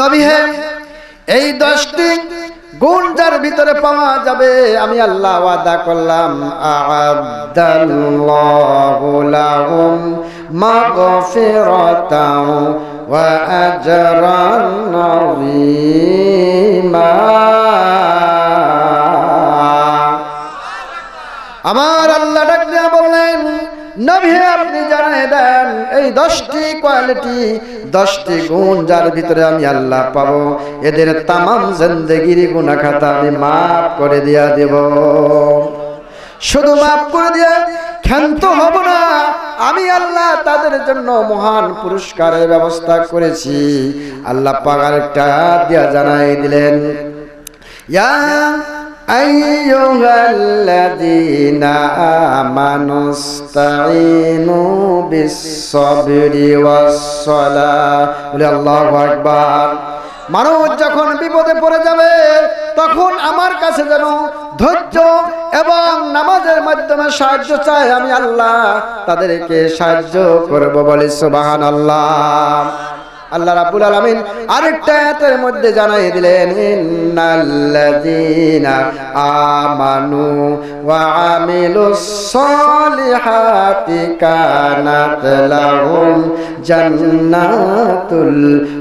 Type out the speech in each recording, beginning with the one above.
নবী এই দশটি গুণ যার ভিতরে পাওয়া যাবে, আমি আল্লাহ ওয়াদা করলাম আ'আদাল্লাহু লাহুম মাগফিরাতাও ওয়া আজরান আযীমা। আমার আল্লাহ ডাক দিয়া বললেন, নবী আপনি জানাই দেন এই দশটি কোয়ালিটি, দশটি গুণ যার ভিতরে আমি আল্লাহ পাবো। এদের তামাম জিন্দগির গুণা খাতা আমি মাফ করে দিয়া দেব। শুধু মাফ করে দিয়া ক্ষান্ত হব না, আমি আল্লাহ তাদের জন্য মহান পুরস্কারের ব্যবস্থা করেছি। আল্লাহ পাগার একটা দিয়া জানাই দিলেন يا أيها الذين آمنوا استعينوا بالصبر والصلاة বলে আল্লাহু আকবার মানুষ যখন বিপদে পড়ে যাবে তখন আমার কাছে যেন ধৈর্য এবং নামাজের মাধ্যমে সাহায্য চায় আমি আল্লাহ তাদেরকে সাহায্য করব বলে সুবাহান আল্লাহ আল্লাহ রাব্বুল আলামিন আরেকটা আয়াতের মধ্যে জানাই দিলেন, ইন্নাল্লাযীনা আমানু ওয়া আমিলুস সলিহাতি কানাত লাহুম জান্নাতুল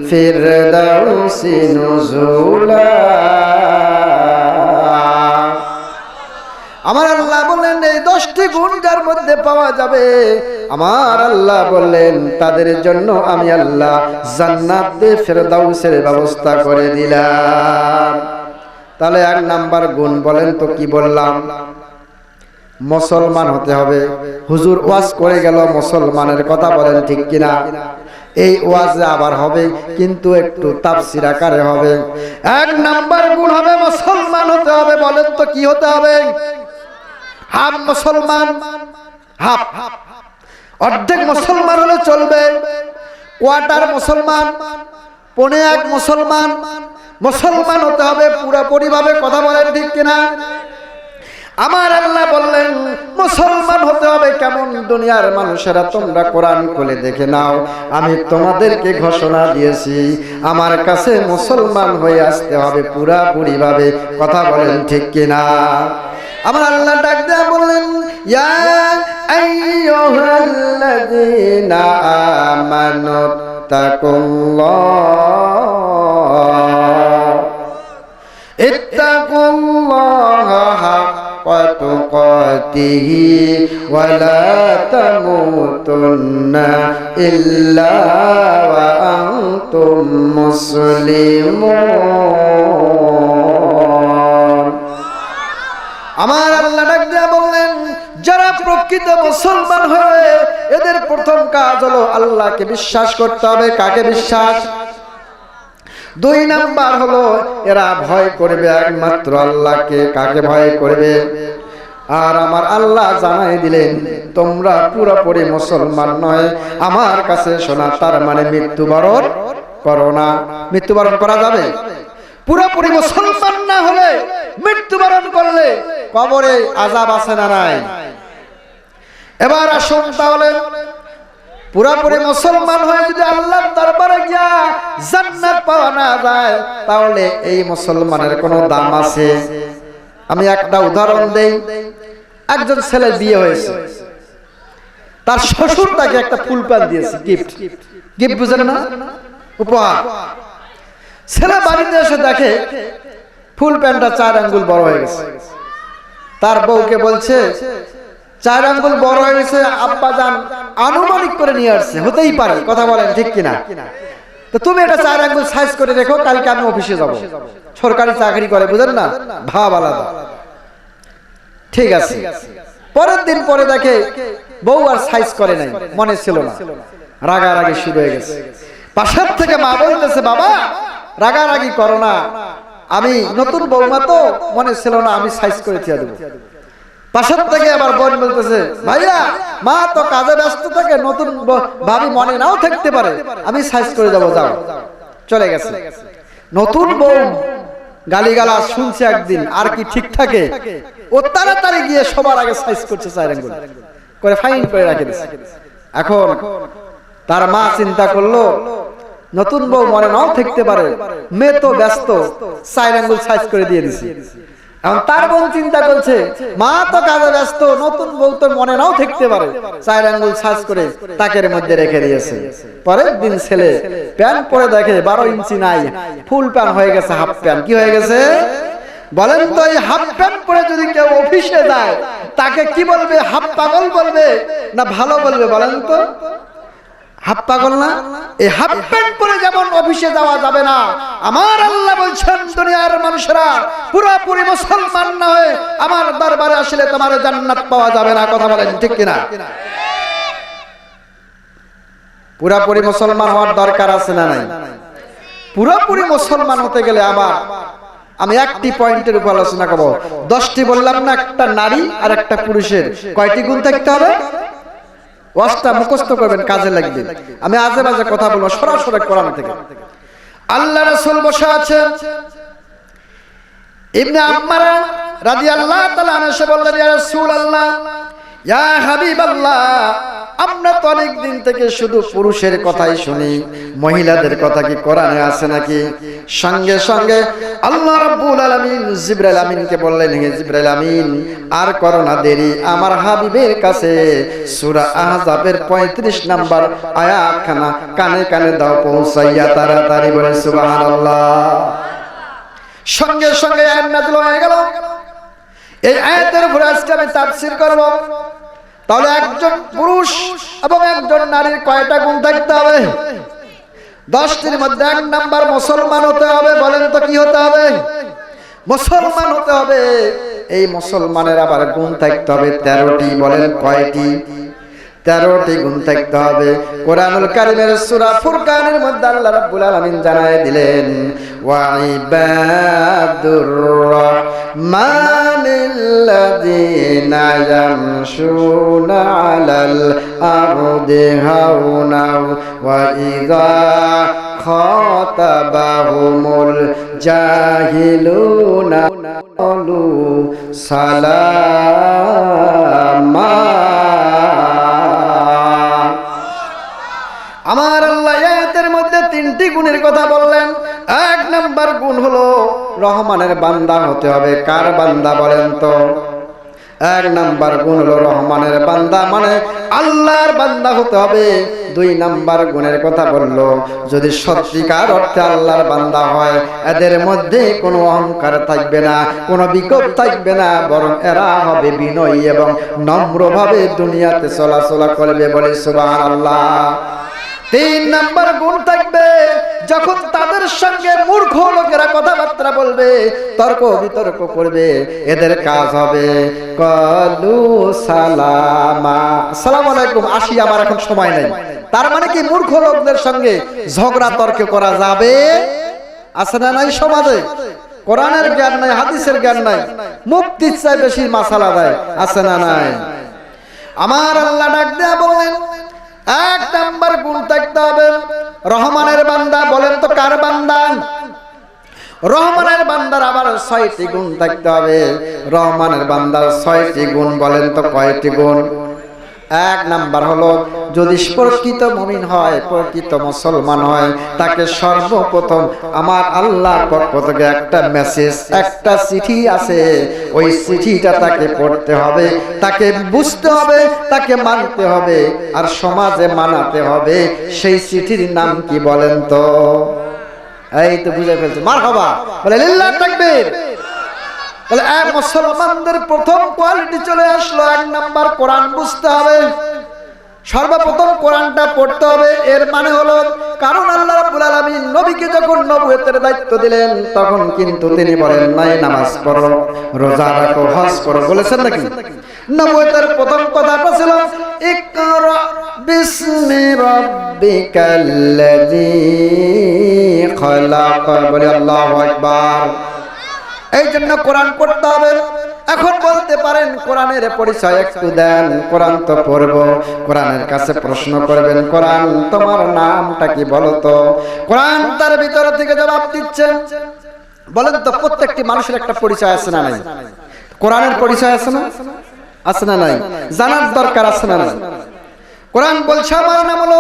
ফিরদাউসি নুজুলা. আমার দশটি গুণ যার মধ্যে পাওয়া যাবে। আমার আল্লাহ বললেন, তাদের জন্য আমি আল্লাহ জান্নাতে ফেরদাউসের ব্যবস্থা করে দিলাম। তাহলে এক নাম্বার গুণ বলেন তো কি বললাম? মুসলমান হতে হবে। হুজুর ওয়াজ করে গেল, মুসলমানের কথা বলেন ঠিক কিনা? এই ওয়াজে আবার হবে, কিন্তু একটু তাফসির আকারে হবে। এক নাম্বার গুণ হবে, মুসলমান হতে হবে, বলেন তো কি হতে হবে? হাফ মুসলমান হাফ অর্ধেক মুসলমান হলে চলবে। কোয়ার্টার মুসলমান, পনে এক মুসলমান। মুসলমান হতে হবে পুরোপুরি ভাবে কথা বলেন ঠিক কিনা। আমার আল্লাহ বললেন, মুসলমান হতে হবে কেমন দুনিয়ার মানুষেরা তোমরা কোরআন খুলে দেখে নাও। আমি তোমাদেরকে ঘোষণা দিয়েছি, আমার কাছে মুসলমান হয়ে আসতে হবে পুরাপুরি ভাবে কথা বলেন ঠিক কিনা? আমার আল্লাহ ডাক দেয়া বললেন, ইয়া আইয়ুহাল্লাযীনা আমানু তাকুল্লাহ। ইত্তাকুল্লাহ হাক্কা তুকাতিহি ওয়া লা তামুতুন্না ইল্লা ওয়া আনতুম আমার আল্লাহ ডাক দিয়া বললেন, যারা প্রকৃত মুসলমান হয়ে এদের প্রথম কাজ হলো আল্লাহকে বিশ্বাস করতে হবে। কাকে বিশ্বাস? দুই নাম্বার হলো, এরা ভয় করবে একমাত্র আল্লাহকে। কাকে ভয় করবে? আর আমার আল্লাহ জানাই দিলেন, তোমরা পুরোপুরি মুসলমান নয়। আমার কাছে শোনা, তার মানে মৃত্যুবরণ করো না। মৃত্যুবরণ করা যাবে? পুরোপুরি মুসলমান না হলে মৃত্যুবরণ করলে কবরে আজাব আছে না নাই? এবার আসুন তাহলে, পুরাপুরি মুসলমান হয়ে যদি আল্লাহর দরবারে গিয়া জান্নাত পাওয়া না যায়, তাহলে এই মুসলমানের কোনো দাম আছে? আমি একটা উদাহরণ দেই। একজন ছেলে বিয়ে হয়েছে। তার শ্বশুর তাকে একটা ফুল প্যান দিয়েছে গিফট গিফট বুঝেন না? উপহার। ছেলে বাড়িতে এসে দেখে ফুল প্যান্টটা চার আঙ্গুল বড় হয়ে গেছে। তার বউকে বলছে, চার আঙ্গুল বড় হয়ে গেছে, আব্বা যান, আনুমানিক করে নিয়ে আসছে, হতেই পারে, কথা বলেন ঠিক কিনা? তো তুমি এটা চার আঙ্গুল সাইজ করে রেখো, কালকে আমি অফিসে যাব। সরকারি চাকরি করে বুঝেন না? ভাব আলাদা। ঠিক আছে। পরের দিন পরে দেখে বউ আর সাইজ করে নাই, মনে ছিল না। রাগারাগি শুরু হয়ে গেছে। পাশের থেকে মা বলতেছে, বাবা, রাগারাগি করো না। আমি নতুন বৌমা তো মনে ছিল না আমি সাইজ করে থিয়া দেবো। পাশের থেকে আবার বোন বলতেছে ভাইয়া মা তো কাজে ব্যস্ত থাকে নতুন ভাবি মনে নাও থাকতে পারে। আমি সাইজ করে যাব যাও। চলে গেছে। নতুন বউ গালিগালা শুনছে একদিন আর কি ঠিক থাকে? ও তাড়াতাড়ি গিয়ে সবার আগে সাইজ করছে চার আঙ্গুল করে ফাইন করে রাখে এখন তার মা চিন্তা করল নতুন বউ মনে নাও থাকতে পারে। মেয়ে তো ব্যস্ত সাইড আঙ্গুল সাইজ করে দিয়ে দিছি। এখন তার বোন চিন্তা করছে, মা তো কাজে ব্যস্ত, নতুন বউ তো মনে নাও থাকতে পারে। চার আঙ্গুল সাজ করে তাকের মধ্যে রেখে দিয়েছে। পরের দিন ছেলে প্যান্ট পরে দেখে বারো ইঞ্চি নাই, ফুল প্যান্ট হয়ে গেছে, হাফ প্যান্ট। কি হয়ে গেছে? বলেন তো, এই হাফ প্যান্ট পরে যদি কেউ অফিসে যায়, তাকে কি বলবে? হাফ পাগল বলবে না ভালো বলবে? বলেন তো। হাফ পাগল না? এই হাফ প্যান্ট পরে যেমন অফিসে যাওয়া যাবে না। আমার আল্লাহ বলছেন, দুনিয়ার মানুষরা পুরোপুরি মুসলমান না হয়ে আমার দরবারে আসলে তোমার জান্নাত পাওয়া যাবে না, কথা বলেন ঠিক কিনা? পুরাপুরি মুসলমান হওয়ার দরকার আছে না নাই? পুরোপুরি মুসলমান হতে গেলে আবার আমি একটি পয়েন্টের উপর আলোচনা করব। দশটি বললাম না, একটা নারী আর একটা পুরুষের। কয়টি গুণ থাকতে হবে? ওয়াজটা মুখস্থ করবেন, কাজে লাগবে আমি আজে বাজে কথা বলব সরাসরি কোরআন থেকে। আল্লাহ রাসূল বসে আছেন। ইবনে আম্মারা রাদিয়াল্লাহু তাআলা আনহু বললেন, ইয়া রাসূলুল্লাহ আমরা তো অনেক দিন থেকে শুধু পুরুষের কথাই শুনি। মহিলাদের কথা কি কোরআনে আছে নাকি? সঙ্গে সঙ্গে আল্লাহ রাব্বুল আলামিন জিবরাইল আমিনকে বললেন, হে জিবরাইল আমিন, আর করো না দেরি। আমার হাবিবের কাছে সূরা আহজাবের 35 নাম্বার আয়াতখানা কানে কানে দাও, পৌঁছাইয়া তাড়াতাড়ি বলে, সুবহানাল্লাহ। সঙ্গে সঙ্গে আয়াত নাযিল হয়ে গেল। এই আয়াতের উপরে আজকে আমি তাফসীর করব। তাহলে একজন পুরুষ এবং একজন নারীর কয়টা গুণ থাকতে হবে? দশটির মধ্যে এক নাম্বার মুসলমান হতে হবে, বলেন তো কি হতে হবে? মুসলমান হতে হবে। এই মুসলমানের আবার গুণ থাকতে হবে তেরোটি, বলেন কয়টি? তেরোটি গুণ থাকতে হবে। কোরআনুল কারিমের সুরা ফুরকানের মধ্যে আল্লাহ রাব্বুল আলামিন জানায় দিলেন, ওয়া ইবাদুর রহমানিল্লাযীনা ইয়ামশুনা আলাল আরদি হাওনা ওয়া ইযা খাতাবাহুমুল জাহিলুনা ক্বালু সালামা। আমার আল্লাহ আয়াতের মধ্যে তিনটি গুণের কথা বললেন। এক নাম্বার গুণ হলো রহমানের বান্দা হতে হবে। কার বান্দা বলেন তো? এক নাম্বার গুণ হলো রহমানের বান্দা মানে আল্লাহর বান্দা হতে হবে। দুই নাম্বার গুণের কথা বলল, যদি সত্যিকার অর্থে আল্লাহর বান্দা হয়, এদের মধ্যে কোনো অহংকার থাকবে না, কোনো বিকট থাকবে না, বরং এরা হবে বিনয়ী এবং নম্রভাবে দুনিয়াতে চলাচলা করবে বলে সুবাহ আল্লাহ তিন নাম্বার গুণ থাকবে, যখন তাদের সঙ্গে মূর্খ কথাবার্তা বলবে, তর্ক বিতর্ক করবে, এদের কাজ হবে। কলু সালামা। সালাম আলাইকুম, আসি, আমার এখন সময় নেই। তার মানে কি মূর্খ লোকদের সঙ্গে ঝগড়া তর্ক করা যাবে? আছে না নাই সমাজে? কোরআনের জ্ঞান নাই, হাদিসের জ্ঞান নাই। মুক্তির চাই বেশি মাসালা দেয়, আছে না নাই? আমার আল্লাহ ডাক দেয়া বললেন, এক নাম্বার গুণ থাকতে হবে। রহমানের বান্দা, বলেন তো কার বান্দা? রহমানের বান্দার আবার ছয়টি গুণ থাকতে হবে। রহমানের বান্দার ছয়টি গুণ বলেন তো কয়টি গুণ? এক নাম্বার হলো, যদি প্রকৃত মমিন হয়, প্রকৃত মুসলমান হয়, তাকে সর্বপ্রথম আমার আল্লাহর পক্ষ থেকে একটা মেসেজ একটা চিঠি আছে। ওই চিঠিটা তাকে পড়তে হবে, তাকে বুঝতে হবে, তাকে মানতে হবে, আর সমাজে মানাতে হবে। সেই চিঠির নাম কি বলেন তো? এই তো বুঝে ফেলছে। মার হবা বলে, লিল্লাহ তাকবীর। তাহলে এক মুসলমানদের প্রথম কোয়ালিটি চলে আসলো এক নাম্বার কোরআন বুঝতে হবে। সর্বপ্রথম কোরআনটা পড়তে হবে। এর মানে হলো, কারণ আল্লাহ রাব্বুল আলামিন নবীকে যখন নবুয়তের দায়িত্ব দিলেন, তখন কিন্তু তিনি বলেন, নাই, নামাজ পড়ো, রোজা রাখো, হজ করো। বলেছেন নাকি? নবুয়তের প্রথম কথাটা ছিল ইকরা বিসমি রাব্বিকাল্লাযী খলাক। বলে এই জন্য কোরআন পড়তে হবে। এখন বলতে পারেন, কোরআনের পরিচয় একটু দেন। কোরআন তো পড়ব। কোরআনের কাছে প্রশ্ন করবেন, কোরআন, তোমার নামটা কি বলো তো? কোরআন তার ভিতর থেকে জবাব দিচ্ছেন। বলেন তো, প্রত্যেকটি মানুষের একটা পরিচয় আছে না নাই? কোরআনের পরিচয় আছে না? আছে না নাই? জানার দরকার আছে না নাই? কোরআন বলছে আমার নাম হলো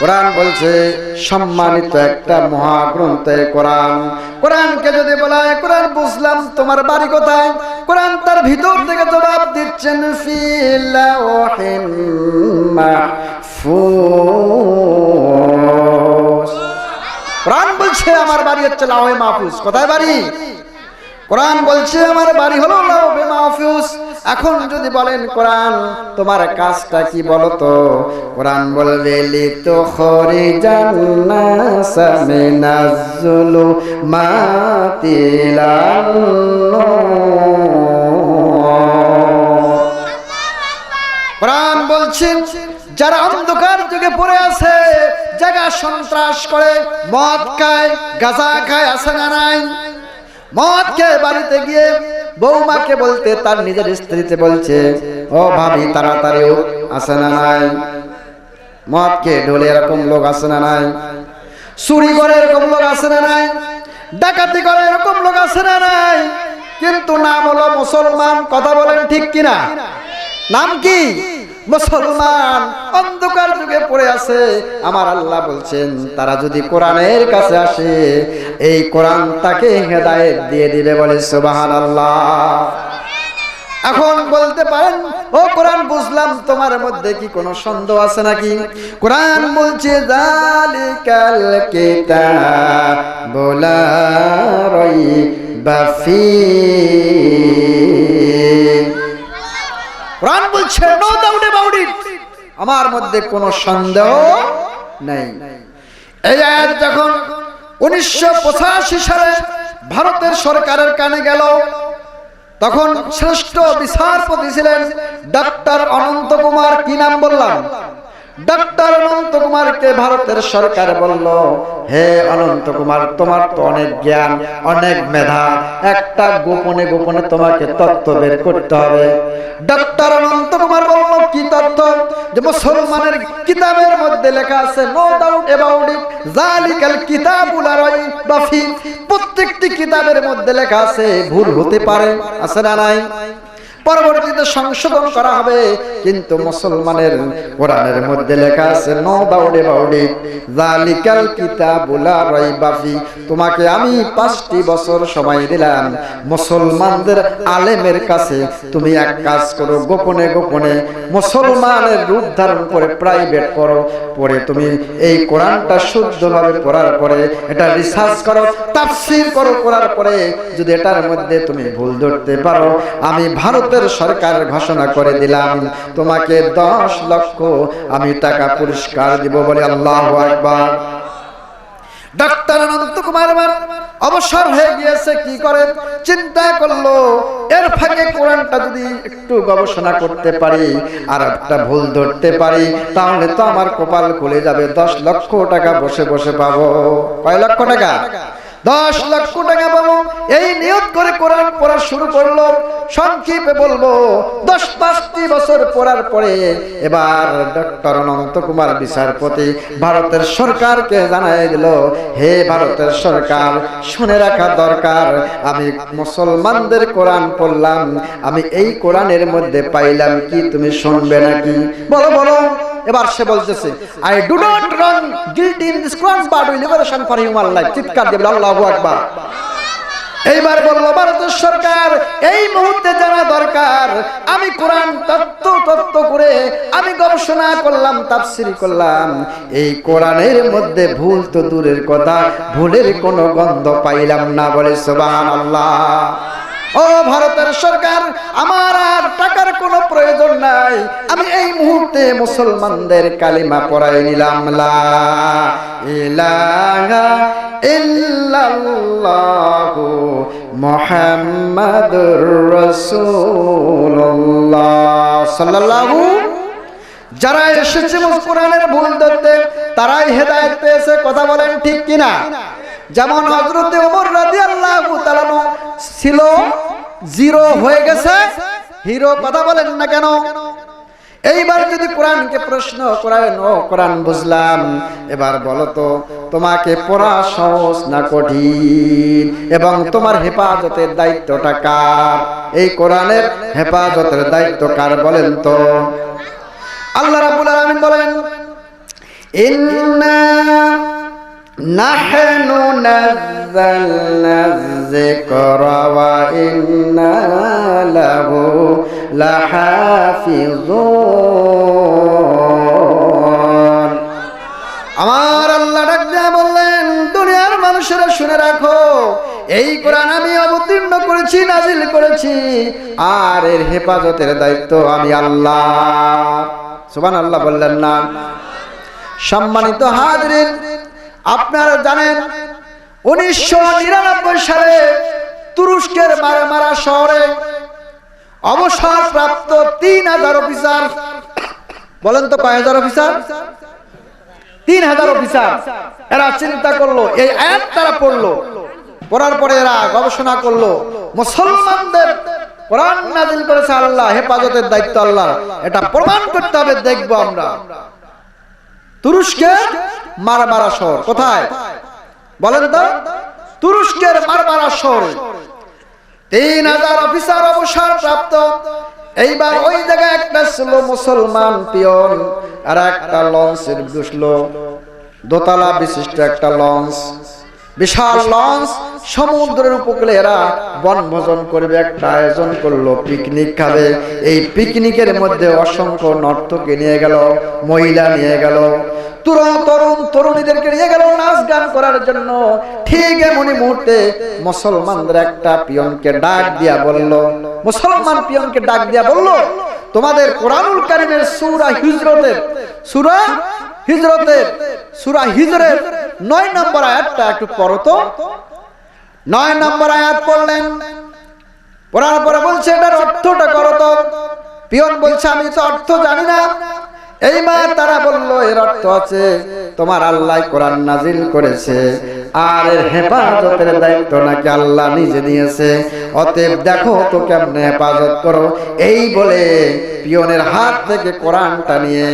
কোরআন বলছে, সম্মানিত একটা মহাগ্রন্থ কোরআন। কোরআনকে যদি বলা হয়, কোরআন বুঝলাম, তোমার বাড়ি কোথায়? কোরআন তার ভিতর থেকে জবাব দিচ্ছেন ফিলাওহিন কোরআন বলছে, আমার বাড়ি হচ্ছে লাওহে মাহফুজ। কোথায় বাড়ি? কোরআন বলছে, আমার বাড়ি হলো লাওহে মাহফুজ। এখন যদি বলেন, কোরআন, তোমার কাজটা কি বলো তো কোরআন বলবে, লিতো খরি জান্নাসা মিনাজ্জুলু মাতিলান কোরআন বলছেন যারা অন্ধকার যুগে পড়ে আছে, জায়গা সন্ত্রাস করে, মদ খায়, গাঁজা খায়, আছে না নাই? মদ খেয়ে বাড়িতে গিয়ে বৌমাকে বলতে, তার নিজের স্ত্রীতে বলছে, ও ভাবি তাড়াতাড়ি আছে না নাই? মদ খেয়ে ঢোলে, এরকম লোক আছে না নাই? চুরি করে, এরকম লোক আছে না নাই? ডাকাতি করে, এরকম লোক আছে না নাই? কিন্তু নাম হলো মুসলমান, কথা বলেন ঠিক কিনা? নাম কি? মুসলমান অন্ধকার যুগে পড়ে আছে। আমার আল্লাহ বলছেন, তারা যদি কোরআনের কাছে আসে, এই কোরআন তাকে হেদায়েত দিয়ে দিবে বলে সুবাহান আল্লাহ এখন বলতে পারেন, ও কোরআন বুঝলাম, তোমার মধ্যে কি কোনো সন্দেহ আছে নাকি? কোরআন বলছে, জালিকাল কিতাবু লা রই বাফি কোরআন বলছে, নো ডাউট আমার মধ্যে কোনো সন্দেহ নেই। এই আয়াত যখন উনিশশো পঁচাশি সালে ভারতের সরকারের কানে গেল, তখন শ্রেষ্ঠ বিচারপতি ছিলেন ডাক্তার অনন্ত কুমার, কি নাম বললাম? ডাক্তার অনন্ত কুমারকে ভারতের সরকার বলল, হে অনন্ত কুমার তোমার তো অনেক জ্ঞান, অনেক মেধা, একটা গোপনে গোপনে তোমাকে তত্ত্ব বের করতে হবে। ডাক্তার অনন্ত কুমার বলল, কি তথ্য যে মুসলমানের কিতাবের মধ্যে লেখা আছে নো ডাউট অ্যাবাউট ইট জালিকাল কিতাবুল রাইবা ফি প্রত্যেকটি কিতাবের মধ্যে লেখা আছে, ভুল হতে পারে। আছে না নাই? পরবর্তীতে সংশোধন করা হবে। কিন্তু মুসলমানের কোরআনের মধ্যে লেখা আছে, নো অ্যাবাউট ইট জালিকাল কিতাবুল রাইবা ফি। তোমাকে আমি পাঁচটি বছর সময় দিলাম। মুসলমানদের আলেমের কাছে তুমি এক কাজ করো, গোপনে গোপনে মুসলমানের রূপ ধারণ করে প্রাইভেট করো। পরে তুমি এই কোরআনটা শুদ্ধভাবে পড়ার পরে, এটা রিসার্চ করো, তাফসীর করো করার পরে, যদি এটার মধ্যে তুমি ভুল ধরতে পারো, আমি ভারতের সরকার ঘোষণা করে দিলাম। তোমাকে দশ লক্ষ আমি টাকা পুরস্কার দিব বলে আল্লাহ আকবার। ডাক্তার অনন্ত কুমার অবসর হয়ে গিয়েছে, কি করেন চিন্তা করল, এর ফাঁকে কোরআনটা যদি একটু গবেষণা করতে পারি, আর একটা ভুল ধরতে পারি, তাহলে তো আমার কপাল খুলে যাবে। দশ লক্ষ টাকা বসে বসে পাবো। কয় লক্ষ টাকা? দশ লক্ষ টাকা পাবো এই নিয়ত করে কোরআন পড়া শুরু করল। সংক্ষেপে বলব, দশ পাঁচটি বছর পড়ার পরে এবার ডক্টর অনন্ত কুমার বিচারপতি ভারতের সরকারকে জানাই দিল, হে ভারতের সরকার, শুনে রাখা দরকার। আমি মুসলমানদের কোরআন পড়লাম। আমি এই কোরআনের মধ্যে পাইলাম কি, তুমি শুনবে নাকি? বলো বলো। এবার সে বলতেছে I do not run guilty in this crime but will liberation for human life চিৎকার দেবে আল্লাহু আকবার। এইবার বলল ভারতের সরকার, এই মুহূর্তে জানা দরকার, আমি কোরআন তত্ত্ব তত্ত্ব করে আমি গবেষণা করলাম, তাফসিরি করলাম। এই কোরআনের মধ্যে ভুল তো দূরের কথা, ভুলের কোনো গন্ধ পাইলাম না বলে সুবহান আল্লাহ ও ভারতের সরকার, আমার আর টাকার কোনো প্রয়োজন নাই। আমি এই মুহূর্তে মুসলমানদের কালিমা পড়াই নিলাম, লা যারা এসেছে কোরআনের ভুল ধরতে, তারাই হেদায়েত পেয়েছে, কথা বলেন ঠিক কিনা? যেমন হজরতে ওমর রাদিয়াল্লাহু তাআলা ছিল, জিরো হয়ে গেছে, হিরো কথা বলেন না কেন? এইবার যদি কোরআনকে প্রশ্ন করায়, নো, কোরআন বুঝলাম। এবার বলো তো, তোমাকে পড়া সহজ না কঠিন? এবং তোমার হেফাজতের দায়িত্বটা কার? এই কোরআনের হেফাজতের দায়িত্ব কার বলেন তো? আল্লাহ রাব্বুল আলামিন বলেন, ইন্না নাযালনা যিকরা ওয়া ইন্না লাহু লাহাফিজুন। আমার আল্লাহ ডাক বললেন, দুনিয়ার মানুষেরা শুনে রাখো, এই কোরআন আমি অবতীর্ণ করেছি, নাজিল করেছি, আর এর হেফাজতের দায়িত্ব আমি আল্লাহ। সুবান আল্লাহ বললেন না। সম্মানিত হাজরিন আপনারা জানেন, উনিশশো নিরানব্বই সালে তুরস্কের মারা শহরে অবসরপ্রাপ্ত তিন হাজার অফিসার, বলেন তো কয় হাজার অফিসার, তিন হাজার অফিসার, এরা চিন্তা করল, এই আয়াত তারা পড়ল, পড়ার পরে এরা গবেষণা করল, মুসলমানদের কোরআন নাজিল করেছে আল্লাহ, হেফাজতের দায়িত্ব আল্লাহ এটা প্রমাণ করতে হবে, দেখব আমরা। তুরস্কের মারমারা শহর। কোথায়? বলেন তো। তুরস্কের মারমারা শহর। তিন হাজার অফিসার অবসর প্রাপ্ত এইবার ওই জায়গায় একটা ছিল মুসলমান পিয়ন, আর একটা লঞ্চের বসল দোতলা বিশিষ্ট একটা লঞ্চ। বিশাল লঞ্চ, সমুদ্রের উপকূলে এরা বনভোজন করবে, একটা আয়োজন করল, পিকনিক খাবে। এই পিকনিকের মধ্যে অসংখ্য নর্তকে নিয়ে গেল, মহিলা নিয়ে গেল, তরুণ তরুণ তরুণীদেরকে নিয়ে গেল নাচ গান করার জন্য। ঠিক এমনই মুহূর্তে মুসলমানদের একটা পিয়নকে ডাক দিয়া বলল, মুসলমান পিয়নকে ডাক দিয়া বলল তোমাদের কোরআনুল কারিমের সুরা হিজরতের সুরা হিজরতের, সুরা হিজরের নয় নম্বর আয়াতটা একটু পড়ো তো। নয় নম্বর আয়াত পড়লেন। পড়ার পরে বলছে, এটার অর্থটা করো তো। পিয়ন বলছে, আমি তো অর্থ জানি না। এইবার তারা বলল, এর অর্থ আছে, তোমার আল্লাহ কোরআন নাজিল করেছে। আর এর হেফাজতের দায়িত্ব নাকি আল্লাহ নিজে নিয়েছে। অতএব দেখো তো কেমনে হেফাজত করো। এই বলে পিয়নের হাত থেকে কোরআনটা নিয়ে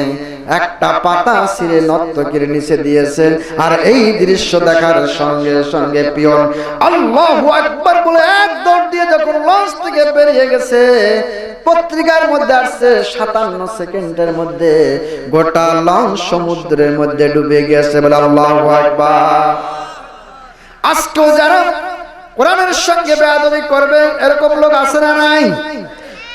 একটা পাতা ছিঁড়ে নর্তকীর নিচে দিয়েছে, আর এই দৃশ্য দেখার সঙ্গে সঙ্গে পিয়ন আল্লাহু আকবার বলে এক দৌড় দিয়ে যখন লঞ্চ থেকে বেরিয়ে গেছে, পত্রিকার মধ্যে আসছে, সাতান্ন সেকেন্ডের মধ্যে গোটা লঞ্চ সমুদ্রের মধ্যে ডুবে গেছে বলে আল্লাহু আকবার। আজকেও যারা কোরআনের সঙ্গে বেয়াদবি করবে, এরকম লোক আছে না নাই?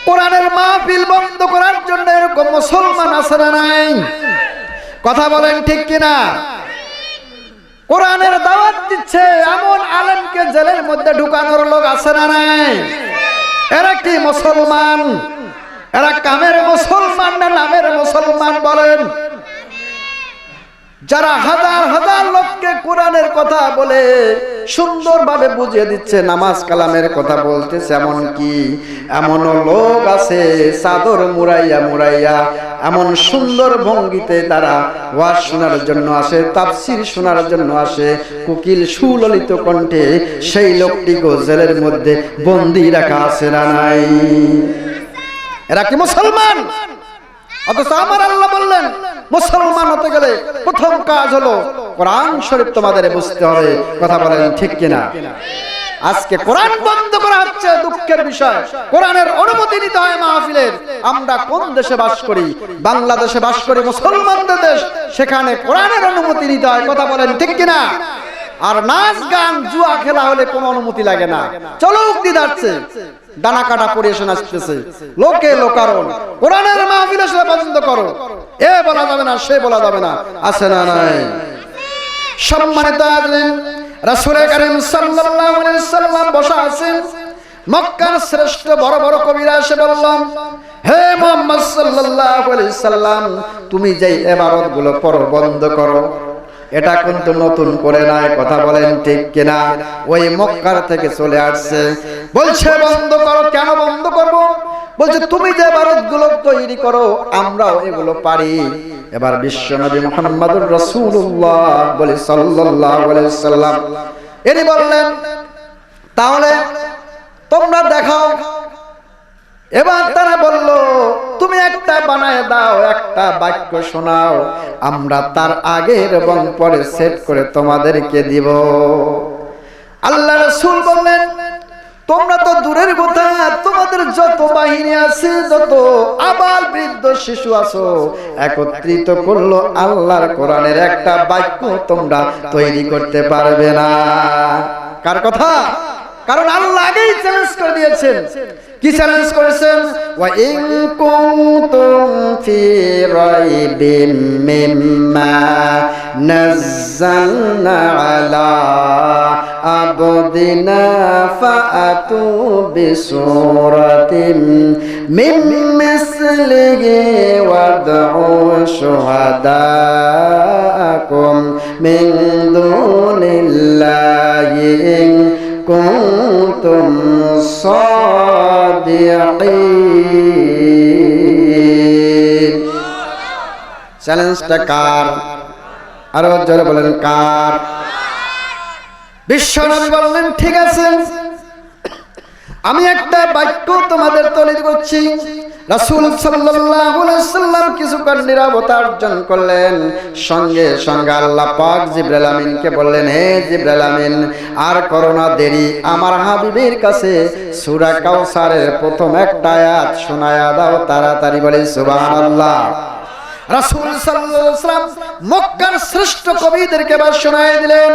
কোরআনের মাহফিল বন্ধ করার জন্য এরকম মুসলমান আছে না নাই? কথা বলেন ঠিক কিনা? কোরআনের দাওয়াত দিচ্ছে এমন আলেমকে জেলের মধ্যে ঢুকানোর লোক আছে না নাই? এরা কি মুসলমান? এরা কামের মুসলমান না নামের মুসলমান বলেন? যারা হাজার হাজার লোককে কোরআনের কথা বলে সুন্দরভাবে বুঝিয়ে দিচ্ছে, নামাজ কালামের কথা বলতেছে, এমন কি? এমন লোক আছে, চাদর মুরাইয়া মুরাইয়া এমন সুন্দর ভঙ্গিতে তারা ওয়াজ শোনার জন্য আসে, তাফসির শোনার জন্য আসে, কুকিল সুললিত কণ্ঠে সেই লোকটিকে জেলের মধ্যে বন্দি রাখা আছে না নাই? এরা কি মুসলমান? অথচ আমার আল্লাহ বললেন মুসলমান হতে গেলে প্রথম কাজ হলো কোরআন শরীফ তোমাদের বুঝতে হবে। কথা বলেন ঠিক কিনা? আজকে কোরআন বন্ধ করা হচ্ছে দুঃখের বিষয়। কোরআনের অনুমতি নিতে হয় মাহফিলের। আমরা কোন দেশে বাস করি? বাংলাদেশে বাস করি মুসলমানদের দেশ। সেখানে কোরআনের অনুমতি নিতে হয়। কথা বলেন ঠিক কিনা? আর নাচ গান, জুয়া খেলা হলে কোনো অনুমতি লাগে না। চলো উক্তি দাঁড়ছে দানা কাটা পরে এসে নাচতেছে। লোকে লোকারণ, কোরআনের মাহফিল আসলে পছন্দ করো। এ বলা যাবে না, সে বলা যাবে না, আছে না নাই? সম্মানিত আছেন রাসূল করিম সাল্লাল্লাহু আলাইহি সাল্লাম বসা আছেন। মক্কার শ্রেষ্ঠ বড় বড় কবিরা এসে বললাম, হে মোহাম্মদ সাল্লাল্লাহু আলাইহি সাল্লাম, তুমি যেই ইবাদতগুলো পড়ো বন্ধ করো এটা কিন্তু নতুন করে নাই, কথা বলেন ঠিক কিনা? ওই মক্কার থেকে চলে আসছে। বলছে, বন্ধ করো, কেন বন্ধ করব? বলছে, তুমি যে ভারতগুলো তৈরি করো, আমরাও এগুলো পারি। এবার বিশ্ব নবী মোহাম্মদুর রাসূলুল্লাহ বলে, সাল্লাল্লাহু আলাইহি সাল্লাম। এনি বললেন, তাহলে তোমরা দেখাও। এবার তারা বলল একটা বানায় দাও, একটা বাক্য শোনাও। আমরা তার আগের এবং পরে সেট করে তোমাদেরকে দিব। আল্লাহ রসুল বললেন, তোমরা তো দূরের কথা, তোমাদের যত বাহিনী আছে, যত আবার বৃদ্ধ শিশু আছো, একত্রিত করল আল্লাহর কোরআনের একটা বাক্য তোমরা তৈরি করতে পারবে না। কার কথা? কারণ আল্লাহ আগেই চ্যালেঞ্জ করে দিয়েছেন। কি চ্যালেঞ্জ করেছেন? ওয়া ইন কুনতুম ফি রাইবিম মিম্মা নাযালনা আলা আবদিনা ফাআতু বিসূরাতিন মিন মিসলিহি ওয়াদউ শুহাদাকুম মিন দুনিল্লাহি। করিম চ্যালেঞ্জটা কার? আরও জোরে বলেন কার? বিশ্ব নবী বললেন ঠিক আছে। আমি একটা বাক্য তোমাদের তৈরি করছি রাসূল সাল্লাম কিছুক্ষণ নীরবতা অর্জন করলেন। সঙ্গে সঙ্গে আল্লাহ পাক জিবরাইল আমিনকে বললেন, হে জিবরাইল আমিন, আর করোনা দেরি। আমার হাবিবের কাছে সূরা কাউসারের প্রথম একটা আয়াত শোনায়া দাও, তাড়াতাড়ি বলে, সুবহানাল্লাহ। রাসূল সাল্লাল্লাহু আলাইহি মক্কার শ্রেষ্ঠ কবিদেরকে এবার শোনায় দিলেন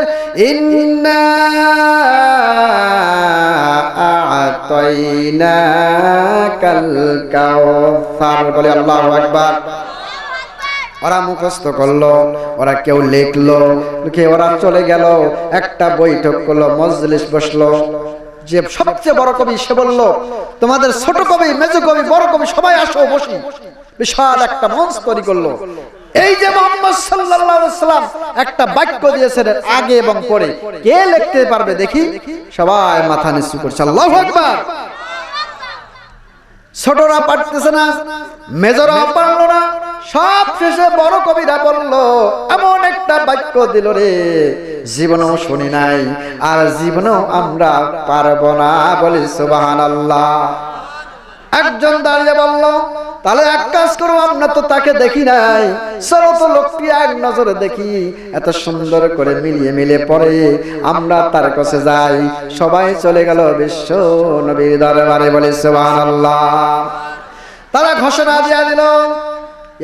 ওরা মুখস্থ করল, ওরা কেউ লিখলো, লিখে ওরা চলে গেল, একটা বৈঠক করল, মজলিস বসল। যে সবচেয়ে বড় কবি সে বলল, তোমাদের ছোট কবি, মেজ কবি, বড় কবি, সবাই আসো, বসি। বিশাল একটা মঞ্চ তৈরি করল। এই যে মোহাম্মদ সাল্লাম একটা বাক্য দিয়েছেন আগে এবং পরে। কে লিখতে পারবে দেখি? সবাই মাথা নিচু করছে। আল্লাহু আকবার। ছোটরা পারতেছে না, মেজরাও পারল না, সব শেষে বড় কবিরা বলল, এমন একটা বাক্য দিল রে, জীবনেও শুনি নাই, আর জীবনেও আমরা পারব না। বলি সুবাহান আল্লাহ একজন দাঁড়িয়ে বলল তাহলে এক কাজ করো, আমরা তো তাকে দেখি নাই। চলো তো লোকটি এক নজরে দেখি, এত সুন্দর করে মিলিয়ে মিলে পরে আমরা তার কাছে যাই, সবাই চলে গেল বিশ্ব নবীর দরবারে, বলে সুবহানাল্লাহ। তারা ঘোষণা দিয়া দিল,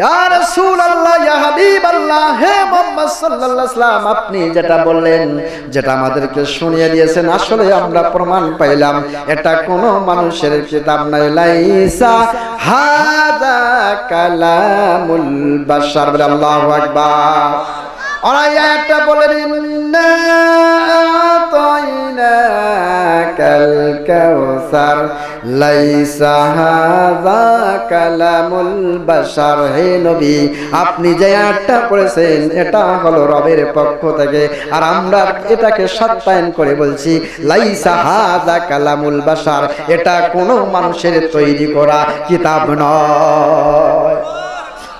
ইয়া রাসূলুল্লাহ, ইয়া হাবিবাল্লাহ সাল্লাম আপনি যেটা বললেন, যেটা আমাদেরকে শুনিয়ে দিয়েছেন, আসলে আমরা প্রমাণ পাইলাম, এটা কোন মানুষের কিতাব নাই লাইসা হাদা কালামুল বাশার আল্লাহু আকবার। ওরা একটা বলেন, ইন্না আতাইনাকাল কাউসার লাইসা হাযা কালামুল বাশার। হে নবী, আপনি যে আয়াতটা পড়েছেন, এটা হলো রবের পক্ষ থেকে। আর আমরা এটাকে সত্যায়ন করে বলছি, লাইসা হাযা কালামুল বাশার, এটা কোনো মানুষের তৈরি করা কিতাব নয়।